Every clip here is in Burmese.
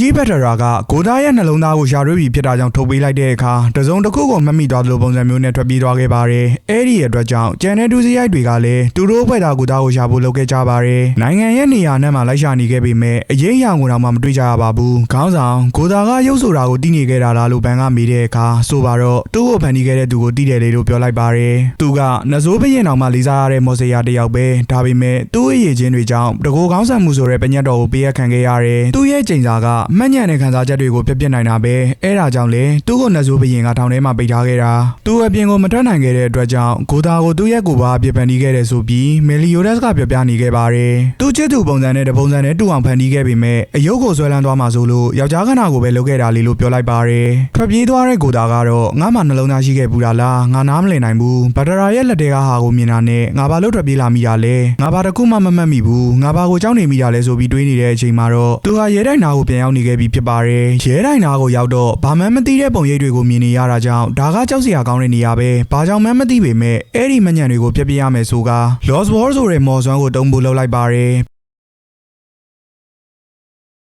ကြီးဘက်ထရာကကိုသားရဲ့နှလုံးသားကိုရှာရွေးပြီးဖြစ်တာကြောင့်ထုတ်ပေးလိုက်တဲ့အခါတစုံတစ်ခုကိုမမိသွားသလိုပုံစံမျိုးနဲ့ထွက်ပြေးသွားခဲ့ပါတယ်။အဲ့ဒီအတွက်ကြောင့်ကျန်တဲ့ဒူစီရိုက်တွေကလည်းသူတို့ဘက်သားကိုသားကိုရှာဖို့လုပ်ခဲ့ကြပါတယ်။နိုင်ငံရဲ့နေရာနဲ့မှလိုက်ရှာနေခဲ့ပေမဲ့အရေးအရာကိုတော့မှမတွေ့ကြရပါဘူး။ခေါင်းဆောင်ကိုသားကရုပ်ဆိုတာကိုသိနေခဲ့တာလားလို့ဘန်ကမေးတဲ့အခါဆိုပါတော့သူ့ကိုဖန်တီးခဲ့တဲ့သူကိုသိတယ်လေလို့ပြောလိုက်ပါတယ်။သူကနဇိုးဘရင်တော်မှလေးစားရတဲ့မော်စေယာတစ်ယောက်ပဲဒါပေမဲ့သူ့ရဲ့ရည်ချင်းတွေကြောင့်တကိုယ်ကောင်းဆန်မှုဆိုတဲ့ပညတ်တော်ကိုပေးရခံခဲ့ရတယ်။သူ့ရဲ့ချိန်စာကမှတ်ညံတဲ့ခံစားချက်တွေကိုပြပြနိုင်တာပဲ။အဲဒါကြောင့်လေသူ့ကိုနဇိုးဘရင်ကထောင်ထဲမှာပိတ်ထားခဲ့တာ။သူ့အပြင်ကိုမထွက်နိုင်ခဲ့တဲ့အတွက်ကြောင့်ကိုသားကိုသူ့ရဲ့ကိုယ်ပါပြပန်တီးခဲ့တယ်ဆိုပြီးမယ်လီယိုဒက်စ်ကပြောပြနေခဲ့ပါတယ်။သူ့ချစ်သူပုံစံနဲ့တပုံစံနဲ့တူအောင်ဖန်တီးခဲ့ပေမဲ့အယုတ်ကိုဆွဲလန်းသွားမှာဆိုလို့ယောက်ျားခန္ဓာကိုပဲလုပ်ခဲ့တာလေလို့ပြောလိုက်ပါတယ်။ထွက်ပြေးသွားတဲ့ကိုသားကတော့ငါမှနှလုံးသားရှိခဲ့ဘူးလားလားငါနားမလည်နိုင်ဘူး။ဘဒရာရဲ့လက်တွေကဟာကိုမြင်တာနဲ့ငါဘာလို့ထွက်ပြေးလာမိတာလဲ။ငါဘာတစ်ခုမှမမှတ်မိဘူး။ငါဘာကိုကြောက်နေမိတာလဲဆိုပြီးတွေးနေတဲ့အချိန်မှာတော့သူဟာရဲတိုင်းနာကိုပြန်ရောက်နေခဲ့ပြီဖြစ်ပါတယ်။ရဲတိုင်းနာကိုရောက်တော့ဘာမှမသိတဲ့ပုံရိပ်တွေကိုမြင်နေရတာကြောင့်ဒါကကြောက်စရာကောင်းတဲ့နေရာပဲ။ဘာကြောင့်မှမသိပေမဲ့အဲ့ဒီမညံတွေကိုပြပြရမယ်ဆိုက Lost War ဆိုတဲ့မော်စွမ်းကိုတုံးဖို့လုပ်လိုက်ပါတယ်။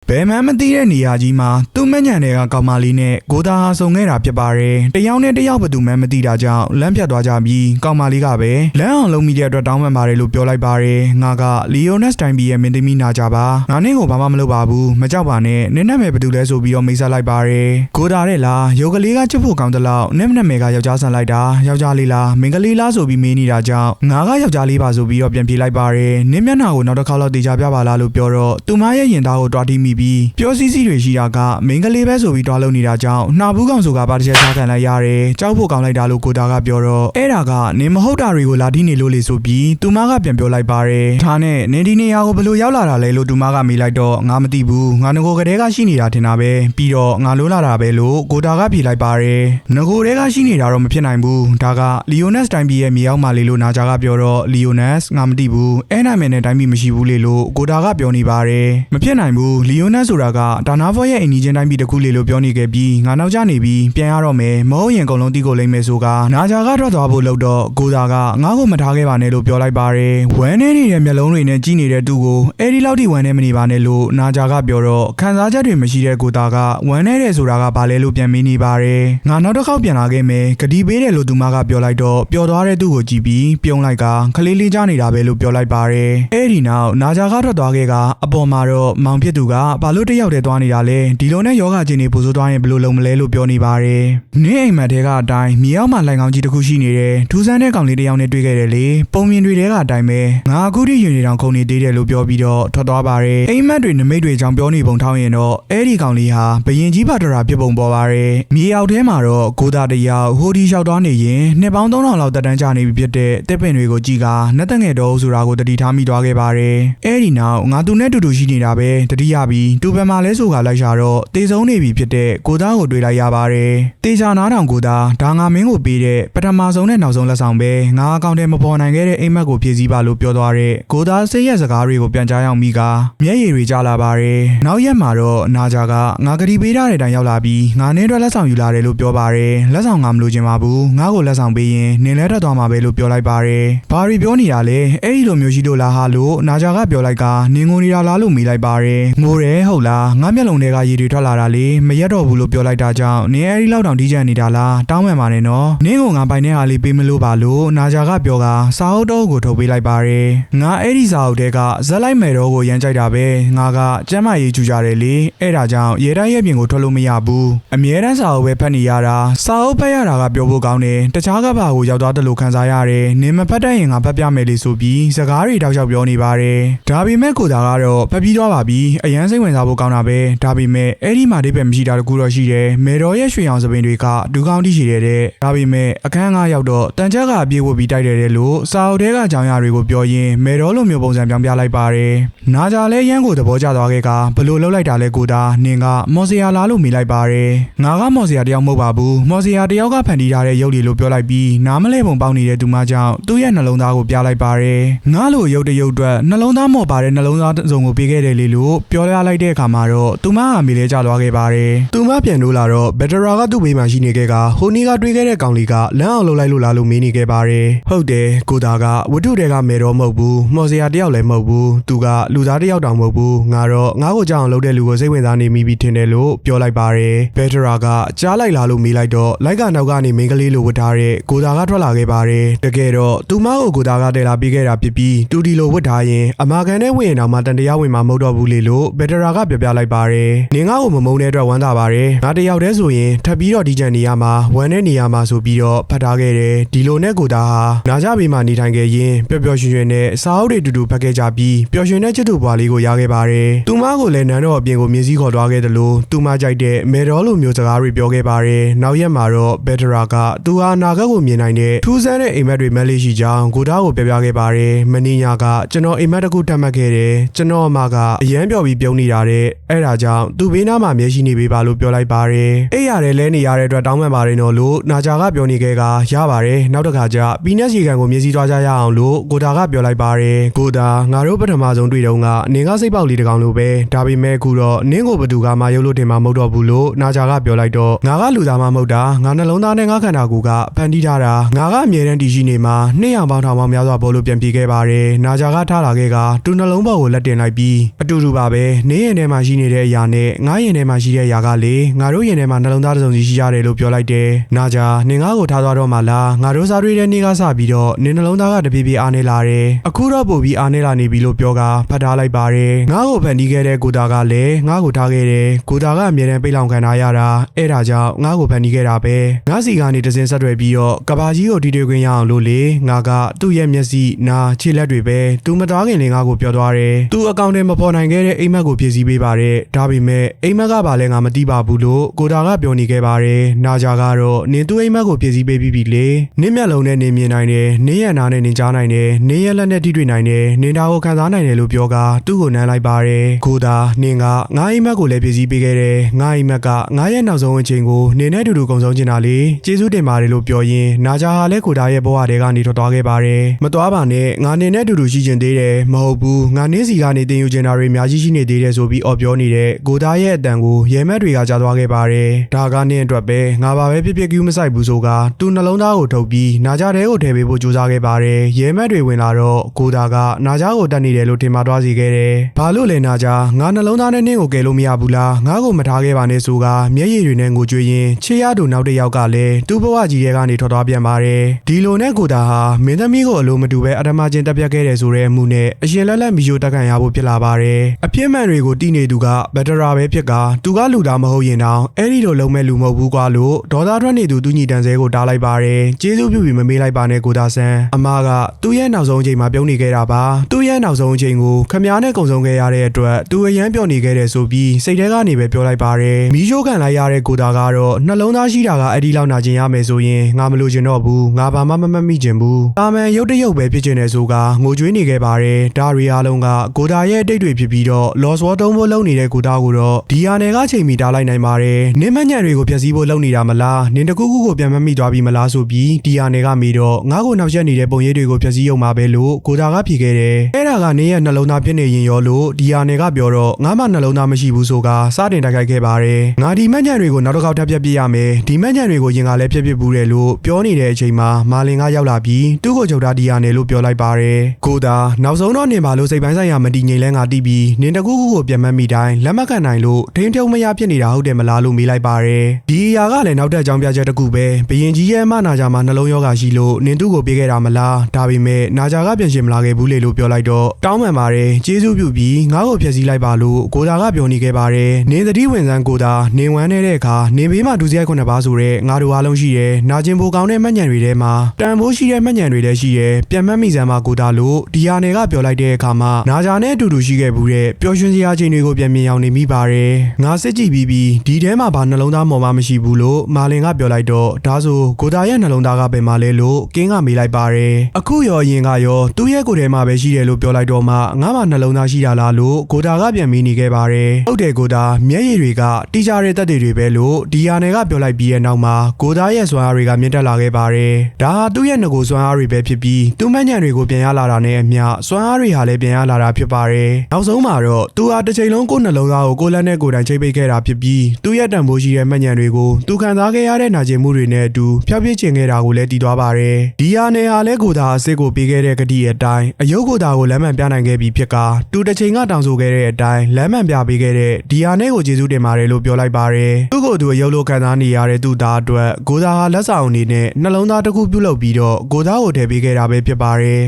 ဘယ်မှမသိတဲ့နေရာကြီးမှာသူ့မညံတွေကကောင်မလေးနဲ့ကိုသားဟာဆုံခဲ့တာဖြစ်ပါတယ်။တယောက်နဲ့တယောက်ဘယ်သူမှမသိတာကြောင့်လမ်းပြတ်သွားကြပြီးကောင်မလေးကပဲလမ်းအောင်လုံးမိတဲ့အတွက်တောင်းပန်ပါတယ်လို့ပြောလိုက်ပါတယ်။ငါကလီယိုနက်စတိုင်ဘီရဲ့မင်းသမီးနာကြပါ။ငါနဲ့ကိုဘာမှမလုပ်ပါဘူး။မကြောက်ပါနဲ့။နင်းနဲ့မယ်ဘယ်သူလဲဆိုပြီးတော့မိတ်ဆက်လိုက်ပါတယ်။ကိုသားတဲ့လား။ယောကလေးကချစ်ဖို့ကောင်းတဲ့လောက်နင်းနဲ့မယ်ကယောက်ျားဆန်လိုက်တာ။ယောက်ျားလေးလား။မင်္ဂလေးလားဆိုပြီးမေးနေတာကြောင့်ငါကယောက်ျားလေးပါဆိုပြီးတော့ပြန်ပြေးလိုက်ပါတယ်။နင်းမျက်နှာကိုနောက်တစ်ခါတော့တေချာပြပါလားလို့ပြောတော့သူမရဲ့ရင်သားကိုတွားတီးမိပြီးပြောစီစီတွေရှိတာကမင်္ဂလေးပဲဆိုပြီးတွားလုံနေတာကြောင့်နှာဘူးကောင်ဆိုကပါတစ်ချက်စားခံလိုက်ရတယ်။ကြောက်ဖို့ကောင်းလိုက်တာလို့ကိုသားကပြောတော့အဲ့ဒါကနင်မဟုတ်တာတွေကိုလာတီးနေလို့လေဆိုပြီးသူမကပြန်ပြောလိုက်ပါတယ်။ဒါနဲ့နင်ဒီနေရာကိုဘယ်လိုရောက်လာတာလဲလို့သူမကမေးလိုက်တော့ငါမသိဘူး။ငါငကိုကလေးကရှိနေတာထင်တာပဲ။ပြီးတော့ငါလိုးလာတာပဲလို့ကိုသားကဖြေလိုက်ပါတယ်။ငကိုကလေးကရှိနေတာတော့မဖြစ်နိုင်ဘူး။ဒါကလီယိုနက်စ်တိုင်းပြည်ရဲ့မြေရောက်မှလေလို့နာကြကပြောတော့လီယိုနက်စ်ငါမသိဘူး။အဲ့နာမည်နဲ့တိုင်းပြည်မရှိဘူးလေလို့ကိုသားကပြောနေပါတယ်။မဖြစ်နိုင်ဘူးလီယိုနက်စ်ဆိုတာကဒါနာဖော့ရဲ့အင်ဂျင်တိုင်းပြည်တစ်ခုလေလို့ပြောနေခဲ့ပြီးငါနောက်ကျနေပြီးပြန်ရတော့မယ်မဟုတ်ရင်အကုန်လုံးတီးကိုလိမ့်မယ်ဆိုကနာကြကထွက်သွားဖို့လုပ်တော့ကိုသားကငါ့ကိုမထားခဲ့ပါနဲ့လို့ပြောလိုက်ပါတယ်ဝမ်းနေနေတဲ့မျက်လုံးတွေနဲ့ကြည့်နေတဲ့သူ့ကိုအဲ့ဒီလောက်ထိဝမ်းနေမနေပါနဲ့လို့နာကြကပြောတော့ခံစားချက်တွေမရှိတဲ့ကိုသားကဝမ်းနေတဲ့ဆိုတာကဘာလဲလို့ပြန်မေးနေပါတယ်ငါနောက်တစ်ခေါက်ပြန်လာခဲ့မယ်ဂတီပေးတယ်လို့သူမကပြောလိုက်တော့ပျော်သွားတဲ့သူ့ကိုကြည့်ပြီးပြုံးလိုက်ကခလေးလေးကြနေတာပဲလို့ပြောလိုက်ပါတယ်အဲ့ဒီနောက်နာကြကထွက်သွားခဲ့ကအပေါ်မှာတော့မောင်ဖြစ်သူကဘာလို့တယောက်တည်းသွားနေတာလဲဒီလိုနဲ့ယောဂချင်းတွေပူဆိုးသွားရင်ဘယ်လိုလုပ်မလဲလို့ပြောနေပါတယ်နင်းအိမ်မက်တဲကအတိုင်းမြေအောက်မှာလိုင်ကောင်းကြီးတစ်ခုရှိနေတယ်ထူးဆန်းတဲ့ကောင်လေးတစ်ယောက်နဲ့တွေ့ခဲ့တယ်လေပုံမြင်တွေတဲကအတိုင်းပဲငါအခုထိယူနေတောင်ခုန်နေသေးတယ်လို့ပြောပြီးတော့ထွက်သွားပါတယ်အိမ်မက်တွေနမိတ်တွေကြောင့်ပြောနေပုံထောင်းရင်တော့အဲ့ဒီကောင်လေးဟာဘယင်ကြီးပါတရာပြစ်ပုံပေါ်ပါတယ်မြေအောက်ထဲမှာတော့ကိုသားတစ်ယောက်ဟိုဒီလျှောက်သွားနေရင်နှစ်ပေါင်း3000လောက်တက်တန်းကြနေပြီဖြစ်တဲ့တစ်ပင်တွေကိုကြည့်ကနှက်သက်ငယ်တော်ဆိုတာကိုတတိထားမိသွားခဲ့ပါတယ်အဲ့ဒီနောက်ငါသူနဲ့တူတူရှိနေတာပဲတတိယပြီးသူဘယ်မှာလဲဆိုကလိုက်ရှာတော့တေဆုံးနေပြီဖြစ်တဲ့ကိုသားကိုတွေ့လိုက်ရပါတယ်တေချာနားထောင်ကိုသားဒါငါမင်းကိုပေးတဲ့ပထမဆုံးနဲ့နောက်ဆုံးလက်ဆောင်ပဲငါအကောင့်ထဲမပေါ်နိုင်ခဲ့တဲ့အိမ်မက်ကိုဖြည့်ဆည်းပါလို့ပြောသွားတဲ့ကိုသားစိတ်ရက်စကားတွေကိုပြန်ကြားရောက်မိကမျက်ရည်တွေကျလာပါတယ်နောက်ရက်မှာတော့နာကြကငါကတိပေးထားတဲ့အတိုင်းရောက်လာပြီးငါနင်းအတွက်လက်ဆောင်ယူလာတယ်လို့ပြောပါတယ်လက်ဆောင်ငါမလို့ချင်ပါဘူးငါ့ကိုလက်ဆောင်ပေးရင်နင်းလဲထွက်သွားမှာပဲလို့ပြောလိုက်ပါတယ်ဘာရီပြောနေတာလဲအဲ့ဒီလိုမျိုးရှိလို့လားဟာလို့နာကြကပြောလိုက်ကနင်းငိုနေတာလားလို့မေးလိုက်ပါတယ်ငိုတယ်ဟုတ်လားငါမျက်လုံးထဲကရေတွေထွက်လာတာလေမရက်တော့ဘူးလို့ပြောလိုက်တာကြောင့်နင်းအဲ့ဒီလောက်တောင်ဒီကြံနေတာလားတောင်းပန်ပါနဲ့နော်နင်းကိုငါပိုင်တဲ့ဟာလေးပေးမလို့ပါလို့နာကြကပြောကစာအုပ်တော့ကိုထုတ်ပေးလိုက်ပါတယ်ငါအဲ့ဒီစာအုပ်ထဲကဇက်လိုက်မယ်တော့ကိုရမ်းကြိုက်တာပဲငါကကျမ်းမာရေးကြူကြတယ်လေအဲ့ဒါကြောင့်ရေတိုင်းရဲ့ပြင်ကိုထွက်လို့မရဘူးအမြဲတမ်းစာအုပ်ပဲဖတ်နေရတာစာအုပ်ဖတ်ရတာကပြောဖို့ကောင်းတယ်တခြားကဘာကိုရောက်သွားတယ်လို့ခံစားရတယ်နင်းမဖတ်တတ်ရင်ငါဖတ်ပြမယ်လေဆိုပြီးစကားတွေတောက်လျှောက်ပြောနေပါတယ်ဒါပေမဲ့ကိုသားကတော့ဖတ်ပြီးသွားပါပြီအရန်စိတ်ဝင်စားဖို့ကောင်းတာပဲဒါပေမဲ့အဲ့ဒီမှာအိဗယ်မရှိတာတကူတော့ရှိတယ်မေတော်ရဲ့ရွှေအောင်စပင်တွေကဒူကောင်းတိရှိတယ်တဲ့ဒါပေမဲ့အခန်းကရောက်တော့တန်ချက်ကအပြေးဝတ်ပြီးတိုက်တယ်တဲ့လို့စာအုပ်ထဲကအကြောင်းအရာတွေကိုပြောရင်းမေတော်လိုမျိုးပုံစံပြောင်းပြလိုက်ပါတယ်နာကြလဲရန်ကိုသဘောကျသွားခဲ့ကဘလို့လှုပ်လိုက်တာလဲကိုသားနင်ကမော်စီယာလားလို့မိလိုက်ပါတယ်ငါကမော်စီယာတယောက်မဟုတ်ပါဘူးမော်စီယာတယောက်ကဖန်တီးထားတဲ့ရုပ်တွေလို့ပြောလိုက်ပြီးနားမလဲပုံပေါက်နေတဲ့သူမကြောင့်သူ့ရဲ့နှလုံးသားကိုပြလိုက်ပါတယ်ငါလိုရုပ်တရုပ်အတွက်နှလုံးသားမော်ပါတဲ့နှလုံးသားစုံကိုပေးခဲ့တယ်လေလို့ပြောရလိုက်တဲ့အခါမှာတော့သူမဟာမေလဲကျသွားခဲ့ပါတယ်သူမပြန်လို့လာတော့ဘက်ဒရာကသူ့ဘေးမှာရှိနေခဲ့ကဟိုနီကတွေးခဲ့တဲ့ကောင်လေးကလမ်းအောင်လှုပ်လိုက်လို့လားလို့မေးနေခဲ့ပါတယ်ဟုတ်တယ်ကိုသားကဝတ္ထုတွေကမဲတော့မဟုတ်ဘူးမော်စရာတယောက်လည်းမဟုတ်ဘူးသူကလူသားတယောက်တောင်မဟုတ်ဘူးငါတော့ငါ့ကိုကြောက်အောင်လုပ်တဲ့လူကိုစိတ်ဝင်စားနေမိပြီထင်တယ်လို့ပြောလိုက်ပါတယ်ဘက်ဒရာကကြားလိုက်လားလို့မေးလိုက်တော့လိုက်ကနောက်ကနေမင်းကလေးလိုဝတ်ထားတဲ့ကိုသားကထွက်လာခဲ့ပါတယ်တကယ်တော့သူမကိုကိုသားကတဲလာပြီးခဲ့တာဖြစ်ပြီးတူဒီလိုဝတ်ထားရင်အမာကန်နဲ့ဝင်ရင်တော့မှတန်တရားဝင်မှာမဟုတ်တော့ဘူးလေလို့ဘက်ဒရာကပြောပြလိုက်ပါတယ်နင်ငါ့ကိုမမုန်းတဲ့အတွက်ဝမ်းသာပါတယ်ငါတယောက်တည်းဆိုရင်ထပ်ပြီးတော့ဒီကြံနေရမှာဝမ်းတဲ့နေရမှာဆိုပြီးတော့ဖတ်ထားခဲ့တယ်ဒီလိုနဲ့ကိုသားဟာနာကြပေမှာနေထိုင်ခဲ့ရင်ပျော်ပျော်ရွှင်ရွှင်နဲ့စာအုပ်တွေတူတူဖတ်ခဲ့ကြပြီးပျော်ရွှင်တဲ့ချစ်သူဘွားလေးကိုရခဲ့ပါတယ်သူမကိုလည်းနန်းတော်အပြင်ကိုမြင်းစည်းခေါ်သွားခဲ့တယ်လို့သူမကြိုက်တဲ့မေတော်လိုမျိုးစကားတွေပြောခဲ့ပါတယ်နောက်ရက်မှာတော့ဘက်ဒရာကသူဟာအနာဂတ်ကိုမြင်နိုင်တဲ့ထူးဆန်းတဲ့အိမ်မက်တွေမက်လေးရှိကြောင်းကိုသားကိုပြောပြခဲ့ပါတယ်မင်းညာကကျွန်တော်အိမ်မက်တစ်ခုတတ်မှတ်ခဲ့တယ်ကျွန်တော်အမကအရန်ပျော်ပြီးပြုံးနေတာတဲ့အဲ့ဒါကြောင့်သူ့ဘေးနားမှာမျက်ရှိနေပေးပါလို့ပြောလိုက်ပါတယ်အဲ့ရတယ်လဲနေရတဲ့အတွက်တောင်းပန်ပါတယ်နော်လို့နာဂျာကပြောနေခဲ့ကရပါတယ်နောက်တစ်ခါကျပီနက်စီကန်ကိုမျက်စိသွားကြရအောင်လို့ကိုတာကပြောလိုက်ပါတယ်ကိုတာငါတို့ပထမဆုံးတွေ့တော့ကနင်ကစိတ်ပေါက်လေးတစ်ကောင်လိုပဲဒါပေမဲ့အခုတော့နင်းကိုဘသူကမှရုပ်လို့တင်မှာမဟုတ်တော့ဘူးလို့နာဂျာကပြောလိုက်တော့ငါကလူသားမှမဟုတ်တာငါနှလုံးသားနဲ့ငါခန္ဓာကိုယ်ကဖန်တီးထားတာငါကအမြဲတမ်းတည်ရှိနေမှာနှစ်ယောင်ပေါင်းထောင်ပေါင်းများစွာပေါ်လို့ပြန်ပြေခဲ့ပါတယ်နာဂျာကထားလာခဲ့ကသူနှလုံးပေါ်ကိုလက်တင်လိုက်ပြီးအတူတူပါပဲနင်းရင်ထဲမှာရှိနေတဲ့အရာနဲ့ငါရင်ထဲမှာရှိတဲ့အရာကလေငါတို့ရင်ထဲမှာနှလုံးသားတစ်စုံစီရှိရတယ်လို့ပြောလိုက်တယ်နာဂျာနင်ငါကိုထားသွားတော့မှလားငါတို့စားတွေ့တဲ့နေ့ကစပြီးတော့နင်နှလုံးသားကတပြေးပြေးအားနေလာတယ်အခုတော့ပို့ပြီးအားနေလာနေပြီလို့ပြောကဖတ်ထားလိုက်ပါတယ်ငါ့ကိုဖန်တီးခဲ့တဲ့ကိုတာကလည်းငါ့ကိုထားခဲ့တယ်ကိုတာကအမြဲတမ်းပိတ်လောင်ခံထားရတာအဲ့ဒါကြောင့်ငါ့ကိုဖန်တီးခဲ့တာပဲငါစီကနေတစင်ဆက်တွယ်ပြီးတော့ကဘာကြီးကိုတီတွေ့ခွင့်ရအောင်လို့လေငါကသူ့ရဲ့မျက်စိနာခြေလက်တွေပဲသူမသွားခင်လေငါ့ကိုပြောသွားတယ်သူအကောင့်ထဲမပေါ်နိုင်ခဲ့တဲ့အိမ်မက်ကိုဖြည့်ဆည်းပေးပါတယ်ဒါပေမဲ့အိမ်မက်ကဘာလဲငါမသိပါဘူးလို့ကိုတာကပြောနေခဲ့ပါတယ်နာဂျာကတော့နင်သူ့အိမ်မက်ကိုဖြည့်ဆည်းပေးပြီးပြီလေနင်းမျက်လုံးနဲ့နင်မြင်နိုင်တယ်နင်းရဲ့နားနဲ့နင်ကြားနိုင်တယ်နင်းရဲ့လက်နဲ့ထိတွေ့နိုင်တယ်နင်ဒါကိုခံစားနိုင်တယ်လို့ပြောကသူ့ကိုနမ်းလိုက်ပါတယ်ကိုတာနင်ကငါအိမ်မက်ကိုလည်းဖြည့်ဆည်းပေးခဲ့တယ်ငါအိမ်မက်ကငါရဲ့နောက်ဆုံးအချိန်ကိုနင်နဲ့အတူတူကုံဆုံးချင်တာလေကျေးဇူးတင်ပါတယ်လို့ပြောရင်းနာဂျာဟာလည်းကိုတာရဲ့ဘဝတွေကနေထွက်သွားခဲ့ပါတယ်မသွားပါနဲ့ငါနင်နဲ့အတူတူရှိချင်သေးတယ်မဟုတ်ဘူးငါနင်းစီကနေတင်ယူချင်တာတွေအများကြီးရှိနေသေးတယ်ဆိုပြီးအော်ပြောနေတဲ့ကိုသားရဲ့အတန်ကိုရဲမက်တွေကကြားသွားခဲ့ပါတယ်ဒါကနင်းအတွက်ပဲငါပါပဲဖြစ်ဖြစ်ကူးမဆိုင်ဘူးဆိုကသူ့နှလုံးသားကိုထုတ်ပြီးနာကြတဲ့ကိုထည့်ပေးဖို့ကြိုးစားခဲ့ပါတယ်ရဲမက်တွေဝင်လာတော့ကိုသားကနာကြကိုတက်နေတယ်လို့ထင်မှားသွားစေခဲ့တယ်ဘာလို့လဲနာကြငါနှလုံးသားနဲ့နင်းကိုကယ်လို့မရဘူးလားငါကိုမထားခဲ့ပါနဲ့ဆိုကမျက်ရည်တွေနဲ့ငိုကြွေးရင်းချေရတူနောက်တစ်ယောက်ကလည်းသူ့ဘဝကြီးရဲ့ကနေထွက်သွားပြန်ပါတယ်ဒီလိုနဲ့ကိုသားဟာမင်းသမီးကိုအလိုမတူပဲအထမချင်းတက်ပြတ်ခဲ့တယ်ဆိုတဲ့အမှုနဲ့အရင်လက်လက်မီယိုတက်ခံရဖို့ဖြစ်လာပါတယ်အပြစ်မှန်တွေကိုတီးနေသူကဘက်ဒရာပဲဖြစ်ကသူကလူသားမဟုတ်ရင်တော့အဲ့ဒီလိုလုံးမဲ့လူမဟုတ်ဘူးကွာလို့ဒေါသထွက်နေသူသူညီတန်ဆဲကိုတားလိုက်ပါတယ်ကျေးဇူးပြုပြီးမမေးလိုက်ပါနဲ့ကိုသားဆန်းအမကသူ့ရဲ့နောက်ဆုံးအချိန်မှာပြုံးနေခဲ့တာပါသူ့ရဲ့နောက်ဆုံးအချိန်ကိုခမားနဲ့ကုံဆုံးခဲ့ရတဲ့အတွက်သူအရန်ပြော့နေခဲ့တယ်ဆိုပြီးစိတ်ထဲကနေပဲပြောလိုက်ပါတယ်မီးရှိုးခံလိုက်ရတဲ့ကိုသားကတော့နှလုံးသားရှိတာကအဲ့ဒီလောက်နာကျင်ရမယ်ဆိုရင်ငါမလို့ချင်တော့ဘူးငါဘာမှမမတ်မိချင်ဘူးတာမန်ရုတ်တရုတ်ပဲဖြစ်ချင်တယ်ဆိုကငိုကြွေးနေခဲ့ပါတယ်ဒါရီအားလုံးကကိုသားရဲ့အတိတ်တွေဖြစ်ပြီးတော့လော်စဝါတုံးဖို့လုပ်နေတဲ့ကိုသားကိုတော့ဒီဟာနယ်ကချိန်မီတားလိုက်နိုင်ပါတယ်နင်းမညံ့တွေကိုဖျက်ဆီးဖို့လုပ်နေတာမလားနင်းတကူကူကိုပြန်မမိသွားပြီမလားဆိုပြီးဒီဟာနယ်ကမီတော့ငါ့ကိုနောက်ရက်နေတဲ့ပုံရိပ်တွေကိုဖျက်ဆီးရုံမှာပဲလို့ကိုသားကဖြေခဲ့တယ်အဲ့ဒါကနင်းရဲ့နှလုံးသားဖြစ်နေရင်ရောလို့ဒီဟာနယ်ကပြောတော့ငါမှနှလုံးသားမရှိဘူးဆိုကစတင်တိုက်ခိုက်ခဲ့ပါတယ်ငါဒီမညံ့တွေကိုနောက်တစ်ခေါက်ထပ်ပြတ်ပြရမယ်ဒီမညံ့တွေကိုရင်ကလည်းပြက်ပြစ်ဘူးတယ်လို့ပြောနေတဲ့အချိန်မှာမာလင်ကရောက်လာပြီးသူ့ကိုချုပ်ထားဒီဟာနယ်လို့ပြောလိုက်ပါတယ်ကိုသားနောက်ဆုံးတော့နေပါလို့စိတ်ပိုင်းဆိုင်ရာမတည်ငြိမ်လဲငါတီးပြီးနင်းတကူကူကိုပြန်မမိတိုင်းလက်မခံနိုင်လို့ထိန်းထုံမရဖြစ်နေတာဟုတ်တယ်မလားလို့မေးလိုက်ပါတယ်ဒီအရာကလည်းနောက်ထပ်အကြောင်းပြချက်တစ်ခုပဲဘယင်ကြီးရဲ့အမနာကြမှာနှလုံးရောဂါရှိလို့နင်းသူ့ကိုပြေးခဲ့တာမလားဒါပေမဲ့နာကြကပြန်ရှင်မလာခဲ့ဘူးလေလို့ပြောလိုက်တော့တောင်းပန်ပါတယ်ကျေးဇူးပြုပြီးငါ့ကိုဖျက်ဆီးလိုက်ပါလို့ကိုသားကပြောနေခဲ့ပါတယ်နင်းသတိဝင်စမ်းကိုသားနင်းဝမ်းနေတဲ့အခါနင်းဘေးမှာဒူစရိုက်ခုနှစ်ပါးဆိုတဲ့ငါတို့အားလုံးရှိတယ်နာကျင်ဖို့ကောင်းတဲ့မှတ်ညံတွေထဲမှာတန်ဖိုးရှိတဲ့မှတ်ညံတွေလည်းရှိတယ်ပြန်မှတ်မိစမ်းမှာကိုသားလို့ဒီဟာနယ်ကပြောလိုက်တဲ့အခါမှာနာကြနဲ့အတူတူရှိခဲ့ဘူးတဲ့ပျော်ရွှင်စရာချိန်တွေကိုပြန်မြင်အောင်နေမိပါတယ်ငါစစ်ကြည့်ပြီးပြီးဒီထဲမှာဘာနှလုံးသားမော်မမရှိဘူးလို့မာလင်ကပြောလိုက်တော့ဒါဆိုကိုသားရဲ့နှလုံးသားကပဲမလဲလို့ကင်းကမေးလိုက်ပါတယ်အခုရောအရင်ကရောသူ့ရဲ့ကိုယ်ထဲမှာပဲရှိတယ်လို့ပြောလိုက်တော့မှငါမှနှလုံးသားရှိတာလားလို့ကိုသားကပြန်မေးနေခဲ့ပါတယ်ဟုတ်တယ်ကိုသားမျက်ရည်တွေကတီးကြတဲ့တက်တွေပဲလို့ဒီယာနယ်ကပြောလိုက်ပြီးရဲ့နောက်မှာကိုသားရဲ့စွမ်းအားတွေကမြင့်တက်လာခဲ့ပါတယ်ဒါဟာသူ့ရဲ့ငကိုစွမ်းအားတွေပဲဖြစ်ပြီးသူ့မညံတွေကိုပြန်ရလာတာနဲ့အမျှစွမ်းအားတွေဟာလည်းပြန်ရလာတာဖြစ်ပါတယ်နောက်ဆုံးမှာတော့သူဟာတစ်ချိန်လုံးကိုယ်နှလုံးသားကိုကိုယ်လက်နဲ့ကိုယ်တိုင်ချိတ်ပိတ်ခဲ့တာဖြစ်ပြီးသူ့ရဲ့တန်ဖိုးရှိတဲ့မှတ်ဉာဏ်တွေကိုသူခံစားခဲ့ရတဲ့နာကျင်မှုတွေနဲ့အတူဖျောက်ပြစ်ချင်ခဲ့တာကိုလည်းတည်သွားပါတယ်ဒီဟာနဲ့ဟာလဲကိုသာအစ်စ်ကိုပေးခဲ့တဲ့ကတိအတိုင်းအယုတ်ကိုသာကိုလမ်းမှန်ပြနိုင်ခဲ့ပြီးဖြစ်ကာသူတစ်ချိန်ကတောင်ဆိုခဲ့တဲ့အတိုင်းလမ်းမှန်ပြပေးခဲ့တဲ့ဒီဟာနဲ့ကိုကျေးဇူးတင်ပါတယ်လို့ပြောလိုက်ပါတယ်သူ့ကိုယ်သူအယုတ်လို့ခံစားနေရတဲ့သူ့သားအတွက်ကိုသာဟာလက်ဆောင်အနေနဲ့နှလုံးသားတစ်ခုပြုတ်လုပ်ပြီးတော့ကိုသားကိုထည့်ပေးခဲ့တာပဲဖြစ်ပါတယ်